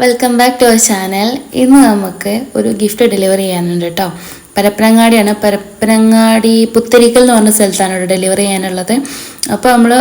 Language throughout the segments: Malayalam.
Welcome back to our channel ഇന്ന് നമുക്ക് ഒരു ഗിഫ്റ്റ് ഡെലിവറി ചെയ്യാനുണ്ട് കേട്ടോ. പരപ്പനങ്ങാടിയാണ്. പരപ്പനങ്ങാടി പുത്തരിക്കൽ എന്ന് പറഞ്ഞ സ്ഥലത്താണ് ഇവിടെ ഡെലിവറി ചെയ്യാനുള്ളത്. അപ്പോൾ നമ്മൾ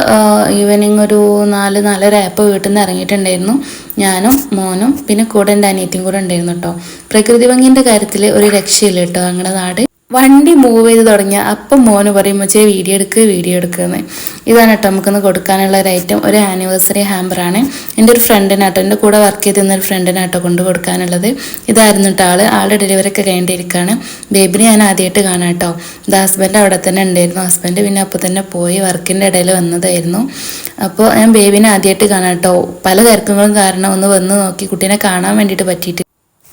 ഈവനിങ് ഒരു നാല് നാലര ആയപ്പോൾ വീട്ടിൽ നിന്ന് ഇറങ്ങിയിട്ടുണ്ടായിരുന്നു. ഞാനും മോനും പിന്നെ കൂടെ എന്റെ അനിയത്തിയും കൂടെ ഉണ്ടായിരുന്നു കേട്ടോ. പ്രകൃതി ഭംഗിന്റെ കാര്യത്തിൽ ഒരു രക്ഷയില്ല കേട്ടോ ഞങ്ങളുടെ നാട്. വണ്ടി മൂവ് ചെയ്ത് തുടങ്ങിയ അപ്പം മോന് പറയും മച്ചേ വീഡിയോ എടുക്കുക വീഡിയോ എടുക്കുന്നത് ഇതാണ് കേട്ടോ നമുക്കൊന്ന് കൊടുക്കാനുള്ള ഒരു ഐറ്റം ഒരു ആനിവേഴ്സറി ഹാമ്പറാണ് എന്റെ ഒരു ഫ്രണ്ടിനാട്ടോ എന്റെ കൂടെ വർക്ക് ചെയ്തിരുന്ന ഒരു ഫ്രണ്ടിനാട്ടോ കൊണ്ട് കൊടുക്കാനുള്ളത്. ഇതായിരുന്നു കേട്ടോ ആൾ. ആളുടെ ഡെലിവറി ഒക്കെ കഴിഞ്ഞിരിക്കുകയാണ് ബേബിനെ ഞാൻ ആദ്യമായിട്ട് കാണാം കേട്ടോ ഇത് ഹസ്ബൻഡ് അവിടെ തന്നെ ഉണ്ടായിരുന്നു. ഹസ്ബൻഡ് പിന്നെ അപ്പോൾ തന്നെ പോയി വർക്കിന്റെ ഇടയിൽ വന്നതായിരുന്നു. അപ്പോൾ ഞാൻ ബേബിനെ ആദ്യമായിട്ട് കാണാം കേട്ടോ പല തിരക്കുകളും കാരണം ഒന്ന് വന്ന് നോക്കി കുട്ടീനെ കാണാൻ വേണ്ടിയിട്ട് പറ്റിയിട്ട്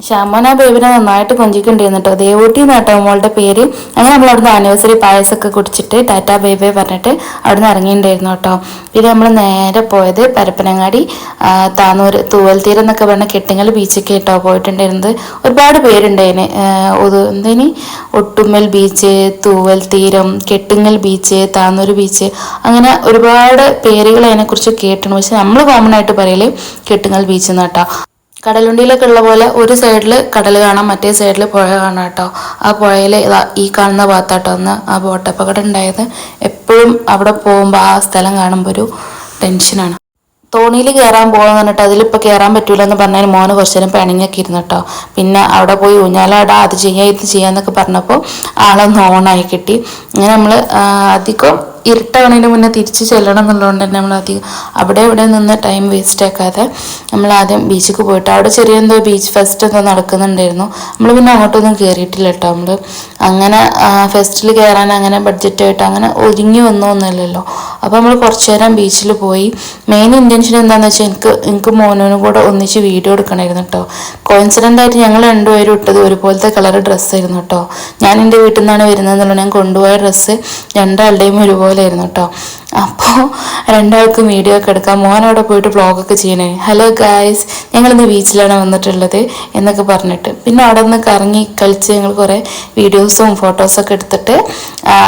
ശ്യാമന ബേബിനെ നന്നായിട്ട് കൊഞ്ചിക്കുണ്ടായിരുന്നു കേട്ടോ ദേവൂട്ടി എന്നാട്ടോ മോളുടെ പേര് അങ്ങനെ നമ്മൾ അവിടുന്ന് ആനിവേഴ്സറി പായസമൊക്കെ കുടിച്ചിട്ട് ടാറ്റാ ബേബേ പറഞ്ഞിട്ട് അവിടുന്ന് ഇറങ്ങിയിട്ടുണ്ടായിരുന്നു കേട്ടോ പിന്നെ നമ്മൾ നേരെ പോയത് പരപ്പനങ്ങാടി താനൂർ താന്നൂർ തൂവൽ തീരം എന്നൊക്കെ പറഞ്ഞ കെട്ടിങ്ങൽ ബീച്ചൊക്കെ കേട്ടോ പോയിട്ടുണ്ടായിരുന്നത്. ഒരുപാട് പേരുണ്ടായിന്. എന്തേനി? ഒട്ടുമ്മൽ ബീച്ച് തൂവൽ തീരം കെട്ടിങ്ങൽ ബീച്ച് താന്നൂർ ബീച്ച് അങ്ങനെ ഒരുപാട് പേരുകൾ അതിനെക്കുറിച്ച് കേട്ടിട്ടുണ്ട്. പക്ഷെ നമ്മൾ കോമൺ ആയിട്ട് പറയൽ കെട്ടിങ്ങൽ ബീച്ച് എന്നാട്ടോ കടലുണ്ടിയിലൊക്കെ ഉള്ള പോലെ ഒരു സൈഡിൽ കടൽ കാണാം മറ്റേ സൈഡിൽ പുഴ കാണാം കേട്ടോ. ആ പുഴയിൽ ഈ കാണുന്ന ഭാഗത്താട്ടോ ഒന്ന് ആ ബോട്ട് അപകടം ഉണ്ടായത്. എപ്പോഴും അവിടെ പോകുമ്പോൾ ആ സ്ഥലം കാണുമ്പോൾ ഒരു ടെൻഷനാണ് തോണിയിൽ കയറാൻ പോകണം പറഞ്ഞിട്ട് അതിലിപ്പോൾ കയറാൻ പറ്റൂല എന്ന് പറഞ്ഞാൽ മോന് കുറച്ച് നേരം പിണങ്ങിയൊക്കെ കേട്ടോ. പിന്നെ അവിടെ പോയി ഊഞ്ഞാലാടാ അത് ചെയ്യാം ഇത് ചെയ്യാന്നൊക്കെ പറഞ്ഞപ്പോൾ ആളൊന്ന് ഓണായി കിട്ടി. ഇങ്ങനെ നമ്മൾ അധികം ഇരുട്ടാവണതിന് മുന്നേ തിരിച്ച് ചെല്ലണം എന്നുള്ളതുകൊണ്ട് തന്നെ നമ്മൾ അധികം അവിടെ ഇവിടെ നിന്ന് ടൈം വേസ്റ്റ് ആക്കാതെ നമ്മൾ ആദ്യം ബീച്ചിൽ പോയിട്ട് അവിടെ ചെറിയ എന്തോ ബീച്ച് ഫെസ്റ്റ് എന്തോ നടക്കുന്നുണ്ടായിരുന്നു. നമ്മൾ പിന്നെ അങ്ങോട്ടൊന്നും കയറിയിട്ടില്ല കേട്ടോ നമ്മൾ അങ്ങനെ ഫെസ്റ്റിൽ കയറാൻ അങ്ങനെ ബഡ്ജറ്റായിട്ട് അങ്ങനെ ഒതുങ്ങി വന്നൊന്നുമില്ലല്ലോ. അപ്പോൾ നമ്മൾ കുറച്ചു നേരം ബീച്ചിൽ പോയി. മെയിൻ ഇന്റൻഷൻ എന്താണെന്ന് വെച്ചാൽ എനിക്ക് എനിക്ക് മോനോനും കൂടെ ഒന്നിച്ച് വീഡിയോ എടുക്കണമായിരുന്നു കേട്ടോ കോയിൻസിഡന്റ് ആയിട്ട് ഞങ്ങൾ രണ്ടുപേരും ഇട്ടത് ഒരുപോലത്തെ കളർ ഡ്രസ്സായിരുന്നു കേട്ടോ ഞാൻ എന്റെ വീട്ടിൽ നിന്നാണ് വരുന്നതെന്നുള്ളത് ഞാൻ കൊണ്ടുപോയ ഡ്രസ്സ് രണ്ടാളുടെയും ഒരുപോലെ ആയിരുന്നു കേട്ടോ അപ്പോൾ രണ്ടാൾക്കും വീഡിയോ ഒക്കെ എടുക്കാം. മോനവിടെ പോയിട്ട് വ്ളോഗൊക്കെ ചെയ്യണേ. ഹലോ ഗായ്സ് ഞങ്ങളിന്ന് ബീച്ചിലാണ് വന്നിട്ടുള്ളത് എന്നൊക്കെ പറഞ്ഞിട്ട്. പിന്നെ അവിടെ നിന്ന് കറങ്ങി കളിച്ച് ഞങ്ങൾ കുറേ വീഡിയോസും ഫോട്ടോസൊക്കെ എടുത്തിട്ട്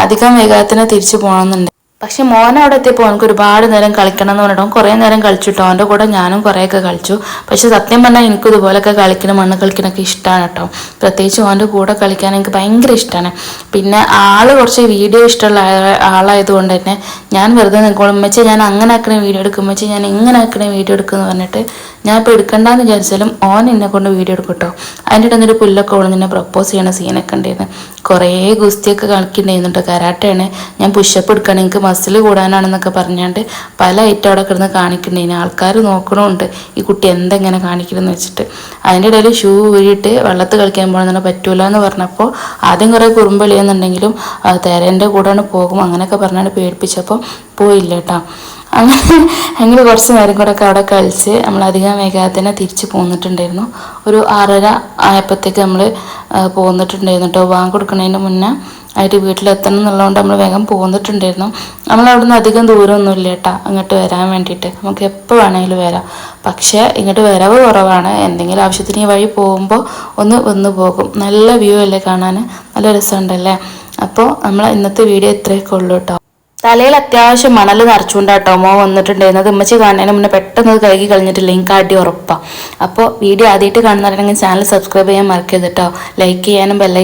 അധികം വേഗത്തിന് തിരിച്ചു പോകണമെന്നുണ്ട് പക്ഷെ മോൻ അവിടെ എത്തിയപ്പോൾ അവനക്ക് ഒരുപാട് നേരം കളിക്കണം എന്ന് പറഞ്ഞിട്ട് കുറെ നേരം കളിച്ചു കേട്ടോ അവന്റെ കൂടെ ഞാനും കുറേയൊക്കെ കളിച്ചു. പക്ഷെ സത്യം പറഞ്ഞാൽ എനിക്ക് ഇതുപോലൊക്കെ കളിക്കണം മണ്ണ് കളിക്കണമൊക്കെ ഇഷ്ടമാണ് കേട്ടോ. പ്രത്യേകിച്ച് അവന്റെ കൂടെ കളിക്കാൻ എനിക്ക് ഭയങ്കര ഇഷ്ടമാണ് പിന്നെ ആൾ കുറച്ച് വീഡിയോ ഇഷ്ടമുള്ള ആളായതുകൊണ്ട് തന്നെ ഞാൻ വെറുതെ നിൽക്കുമ്പോൾ വെച്ചാൽ ഞാൻ അങ്ങനെ ആക്കണേ വീഡിയോ എടുക്കും ഞാൻ ഇങ്ങനെ ആക്കണേ വീഡിയോ എടുക്കുമെന്ന് പറഞ്ഞിട്ട് ഞാൻ ഇപ്പോൾ എടുക്കണ്ടെന്ന് വിചാരിച്ചാലും ഓൻ എന്നെ കൊണ്ട് വീഡിയോ എടുക്കും കേട്ടോ അതിന്റെ ഇടയിൽ ഒരു പുല്ലൊക്കെ ഓൾ നിന്നെ പ്രപ്പോസ് ചെയ്യണ സീനൊക്കെ ഉണ്ടായിരുന്നു കുറേ ഗുസ്തിയൊക്കെ കളിക്കുന്നുണ്ടായിരുന്നു കേട്ടോ കരാട്ടയാണ്. ഞാൻ പുഷപ്പ് എടുക്കണം. എനിക്ക് മസിൽ കൂടാനാണെന്നൊക്കെ പറഞ്ഞാണ്ട് പല ഐറ്റം അവിടെ കിടന്ന് കാണിക്കുന്നുണ്ടായിരുന്നു ആൾക്കാർ നോക്കണമുണ്ട് ഈ കുട്ടി എന്തെങ്ങനെ കാണിക്കണമെന്ന് വെച്ചിട്ട്. അതിന്റെ ഇടയിൽ ഷൂ ഊരിയിട്ട് വെള്ളത്ത് കളിക്കാൻ പോകണമെന്ന് പറ്റൂല എന്ന് പറഞ്ഞപ്പോൾ ആദ്യം കുറേ കുറുമ്പളിയെന്നുണ്ടെങ്കിലും തേരേന്റെ കൂടെയാണ് പോകും. അങ്ങനെയൊക്കെ പറഞ്ഞാണ് പേടിപ്പിച്ചപ്പോൾ പോയില്ല കേട്ടോ അങ്ങനെ അങ്ങനെ കുറച്ച് നേരം കൂടെ അവിടെ കളിച്ച് നമ്മൾ അധികം വൈകാതെ തന്നെ തിരിച്ച് പോന്നിട്ടുണ്ടായിരുന്നു. ഒരു ആറര ആയപ്പോഴത്തേക്ക് നമ്മൾ പോന്നിട്ടുണ്ടായിരുന്നു കേട്ടോ. ബാങ്ക് കൊടുക്കുന്നതിന് മുന്നേ ആയിട്ട് വീട്ടിലെത്തണം എന്നുള്ളതുകൊണ്ട് നമ്മൾ വേഗം പോന്നിട്ടുണ്ടായിരുന്നു. നമ്മൾ അവിടെ നിന്ന് അധികം ദൂരമൊന്നുമില്ല കേട്ടോ. അങ്ങോട്ട് വരാൻ വേണ്ടിയിട്ട്. നമുക്ക് എപ്പോൾ വേണമെങ്കിലും വരാം. പക്ഷേ ഇങ്ങോട്ട് വരവ് കുറവാണ്. എന്തെങ്കിലും ആവശ്യത്തിന് ഈ വഴി പോകുമ്പോൾ ഒന്ന് വന്നു പോകും. നല്ല വ്യൂ അല്ലേ കാണാൻ? നല്ല രസമുണ്ടല്ലേ? അപ്പോൾ നമ്മൾ ഇന്നത്തെ വീഡിയോ ഇത്രയൊക്കെ ഉള്ളൂ കേട്ടോ. തലയിൽ അത്യാവശ്യം മണൽ നിറച്ചുകൊണ്ടാട്ടോ മോ വന്നിട്ടുണ്ടായിരുന്നത്. ഉമ്മച്ചി കാണുന്നതിന് മുന്നേ പെട്ടെന്ന് കഴുകി കളഞ്ഞിട്ടില്ല. എനിക്ക് അടി ഉറപ്പാണ് അപ്പോൾ വീഡിയോ ആദ്യമായിട്ട് കാണുന്നവരാണെങ്കിൽ ചാനൽ സബ്സ്ക്രൈബ് ചെയ്യാൻ മറക്കരുത് കേട്ടോ ലൈക്ക് ചെയ്യാനും ബെല്ലൈക്കൺ